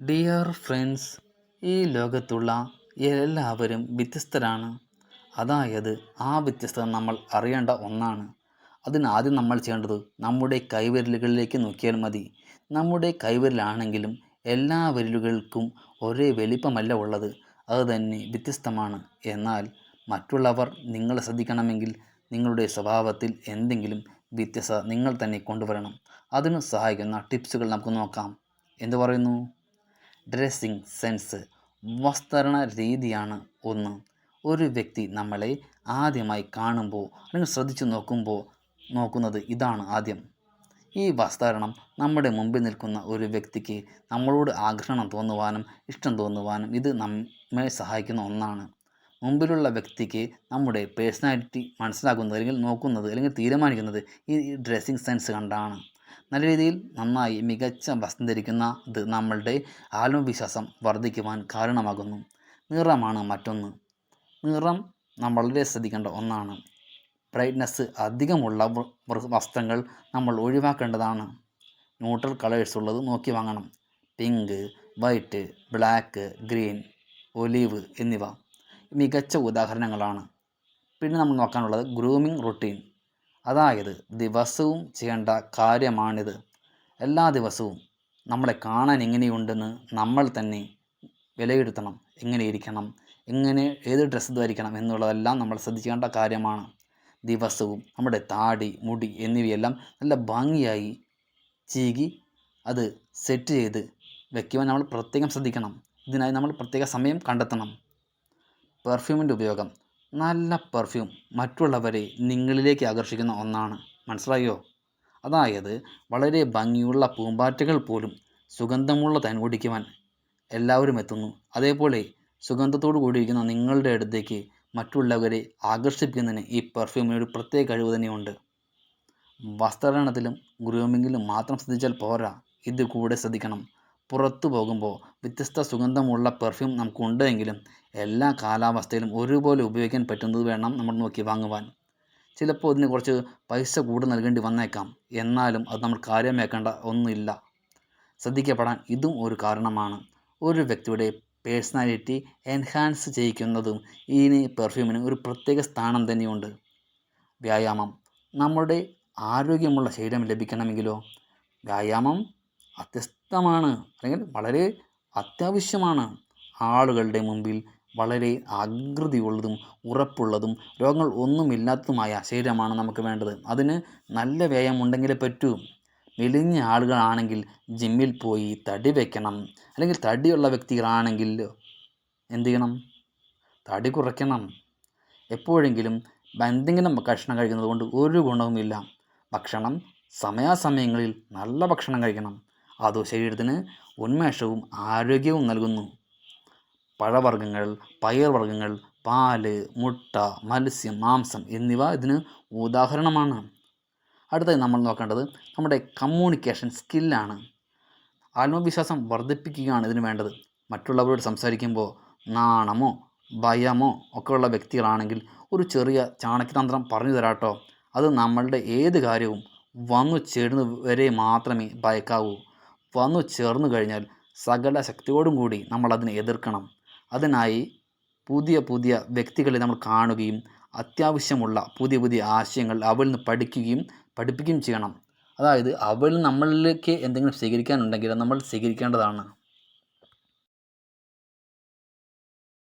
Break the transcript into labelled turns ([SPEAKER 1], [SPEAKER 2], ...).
[SPEAKER 1] Dear friends ഈ ലോകത്തുള്ള എല്ലാവരും വ്യത്യസ്തരാണ്. അതായത് ആ വ്യത്യസ്തത നമ്മൾ അറിയേണ്ട ഒന്നാണ്. അതിനാദ്യം നമ്മൾ ചെയ്യേണ്ടത് നമ്മുടെ കൈവിരലുകളിലേക്ക് നോക്കിയാൽ മതി. നമ്മുടെ കൈവിരലാണെങ്കിലും എല്ലാ വിരലുകൾക്കും ഒരേ വലിപ്പമല്ല ഉള്ളത്. അത് തന്നെ വ്യത്യസ്തമാണ്. എന്നാൽ മറ്റുള്ളവർ നിങ്ങളെ ശ്രദ്ധിക്കണമെങ്കിൽ നിങ്ങളുടെ സ്വഭാവത്തിൽ എന്തെങ്കിലും വ്യത്യസ്തത നിങ്ങൾ തന്നെ കൊണ്ടുവരണം. അതിന് സഹായിക്കുന്ന ടിപ്സുകൾ നമുക്ക് നോക്കാം. എന്തു പറയുന്നു? ഡ്രസ്സിങ് സെൻസ് വസ്ത്രണ രീതിയാണ് ഒന്ന്. ഒരു വ്യക്തി നമ്മളെ ആദ്യമായി കാണുമ്പോൾ അല്ലെങ്കിൽ ശ്രദ്ധിച്ചു നോക്കുമ്പോൾ നോക്കുന്നത് ഇതാണ് ആദ്യം. ഈ വസ്ത്രണം നമ്മുടെ മുമ്പിൽ നിൽക്കുന്ന ഒരു വ്യക്തിക്ക് നമ്മളോട് ആകർഷണം തോന്നുവാനും ഇഷ്ടം തോന്നുവാനും ഇത് നമ്മെ സഹായിക്കുന്ന ഒന്നാണ്. മുമ്പിലുള്ള വ്യക്തിക്ക് നമ്മുടെ പേഴ്സണാലിറ്റി മനസ്സിലാക്കുന്നത് അല്ലെങ്കിൽ നോക്കുന്നത് അല്ലെങ്കിൽ തീരുമാനിക്കുന്നത് ഈ ഡ്രസ്സിങ് സെൻസ് കണ്ടാണ്. നല്ല രീതിയിൽ നന്നായി മികച്ച വസ്ത്രം ധരിക്കുന്ന ഇത് നമ്മളുടെ ആത്മവിശ്വാസം വർദ്ധിക്കുവാൻ കാരണമാകുന്നു. നിറമാണ് മറ്റൊന്ന്. നിറം വളരെ ശ്രദ്ധിക്കേണ്ട ഒന്നാണ്. ബ്രൈറ്റ്നസ് അധികമുള്ള വസ്ത്രങ്ങൾ നമ്മൾ ഒഴിവാക്കേണ്ടതാണ്. ന്യൂട്രൽ കളേഴ്സ് ഉള്ളത് നോക്കി വാങ്ങണം. Pink white black green olive എന്നിവ. മികച്ച ഉദാഹരണങ്ങളാണ്. പിന്നെ നമ്മൾ നോക്കാനുള്ളത് ഗ്രൂമിംഗ് റുട്ടീൻ അതായത് ദിവസവും ചെയ്യേണ്ട കാര്യമാണിത്. എല്ലാ ദിവസവും നമ്മളെ കാണാൻ എങ്ങനെയുണ്ടെന്ന് നമ്മൾ തന്നെ വിലയിരുത്തണം. എങ്ങനെ ഇരിക്കണം എങ്ങനെ ഏത് ഡ്രസ്സ് ധരിക്കണം എന്നുള്ളതെല്ലാം നമ്മൾ ശ്രദ്ധിക്കേണ്ട കാര്യമാണ്. ദിവസവും നമ്മുടെ താടി മുടി എന്നിവയെല്ലാം നല്ല ഭംഗിയായി ചീകി അത് സെറ്റ് ചെയ്ത് വയ്ക്കുവാൻ നമ്മൾ പ്രത്യേകം ശ്രദ്ധിക്കണം. ഇതിനായി നമ്മൾ പ്രത്യേക സമയം കണ്ടെത്തണം. പെർഫ്യൂമിന്റെ ഉപയോഗം. നല്ല പെർഫ്യൂം മറ്റുള്ളവരെ നിങ്ങളിലേക്ക് ആകർഷിക്കുന്ന ഒന്നാണ്. മനസ്സിലായോ? അതായത് വളരെ ഭംഗിയുള്ള പൂമ്പാറ്റകൾ പോലും സുഗന്ധമുള്ള തൈൻ കുടിക്കുവാൻ എല്ലാവരും എത്തുന്നു. അതേപോലെ സുഗന്ധത്തോടു കൂടിയിരിക്കുന്ന നിങ്ങളുടെ അടുത്തേക്ക് മറ്റുള്ളവരെ ആകർഷിപ്പിക്കുന്നതിന് ഈ പെർഫ്യൂമിന് ഒരു പ്രത്യേക കഴിവ് തന്നെയുണ്ട്. വസ്ത്രധാരണത്തിലും ഗ്രൂമിങ്ങിലും മാത്രം ശ്രദ്ധിച്ചാൽ പോരാ. ഇത് കൂടെ ശ്രദ്ധിക്കണം. പുറത്തു പോകുമ്പോൾ വ്യത്യസ്ത സുഗന്ധമുള്ള പെർഫ്യൂം നമുക്കുണ്ട് എങ്കിലും എല്ലാ കാലാവസ്ഥയിലും ഒരുപോലെ ഉപയോഗിക്കാൻ പറ്റുന്നത് വേണം നമ്മൾ നോക്കി വാങ്ങുവാൻ. ചിലപ്പോൾ ഇതിന് കുറച്ച് പൈസ കൂടുതൽ നൽകേണ്ടി വന്നേക്കാം. എന്നാലും അത് നമ്മൾ കാര്യമാക്കേണ്ട ഒന്നുമില്ല. ശ്രദ്ധിക്കപ്പെടാൻ ഇതും ഒരു കാരണമാണ്. ഒരു വ്യക്തിയുടെ പേഴ്സണാലിറ്റി എൻഹാൻസ് ചെയ്യിക്കുന്നതും ഈ പെർഫ്യൂമിന് ഒരു പ്രത്യേക സ്ഥാനം തന്നെയുണ്ട്. വ്യായാമം. നമ്മുടെ ആരോഗ്യമുള്ള ശരീരം ലഭിക്കണമെങ്കിലോ? വ്യായാമം അത്യസ്തമാണ്. അല്ലെങ്കിൽ വളരെ അത്യാവശ്യമാണ്. ആളുകളുടെ മുമ്പിൽ വളരെ ആകൃതിയുള്ളതും ഉറപ്പുള്ളതും രോഗങ്ങൾ ഒന്നുമില്ലാത്തതുമായ ശരീരമാണ് നമുക്ക് വേണ്ടത്. അതിന് നല്ല വ്യയം ഉണ്ടെങ്കിലേ പറ്റൂ. മെലിഞ്ഞ ആളുകളാണെങ്കിൽ ജിമ്മിൽ പോയി തടി വയ്ക്കണം അല്ലെങ്കിൽ തടിയുള്ള വ്യക്തികളാണെങ്കിൽ എന്ത് ചെയ്യണം? തടി കുറയ്ക്കണം. എപ്പോഴെങ്കിലും എന്തെങ്കിലും ഭക്ഷണം കഴിക്കുന്നത് കൊണ്ട് ഒരു ഗുണവുമില്ല. ഭക്ഷണം സമയാസമയങ്ങളിൽ നല്ല ഭക്ഷണം കഴിക്കണം. അത് ശരീരത്തിന് ഉന്മേഷവും ആരോഗ്യവും നൽകുന്നു? പഴവർഗങ്ങൾ പയർവർഗങ്ങൾ പാൽ മുട്ട മത്സ്യം മാംസം എന്നിവ ഇതിന് ഉദാഹരണമാണ്. അടുത്തായി നമ്മൾ നോക്കേണ്ടത് നമ്മുടെ കമ്മ്യൂണിക്കേഷൻ സ്കില്ലാണ് ആത്മവിശ്വാസം വർദ്ധിപ്പിക്കുകയാണ് ഇതിന് വേണ്ടത്. മറ്റുള്ളവരോട് സംസാരിക്കുമ്പോൾ നാണമോ ഭയമോ ഒക്കെയുള്ള വ്യക്തികളാണെങ്കിൽ ഒരു ചെറിയ ചാണക്യതന്ത്രം പറഞ്ഞു തരാട്ടോ അത് നമ്മളുടെ ഏത് കാര്യവും വന്നു ചേരുന്ന വരെ മാത്രമേ ഭയക്കാവൂ. വന്നു ചേർന്നു കഴിഞ്ഞാൽ സകല ശക്തിയോടും കൂടി നമ്മൾ അതിനെ എതിർക്കണം. അതിനായി പുതിയ പുതിയ വ്യക്തികളെ നമ്മൾ കാണുകയും അത്യാവശ്യമുള്ള പുതിയ പുതിയ ആശയങ്ങൾ അവരിൽ നിന്ന് പഠിക്കുകയും പഠിപ്പിക്കുകയും ചെയ്യണം. അതായത് അവൾ നമ്മളിലേക്ക് എന്തെങ്കിലും സ്വീകരിക്കാനുണ്ടെങ്കിൽ നമ്മൾ സ്വീകരിക്കേണ്ടതാണ്.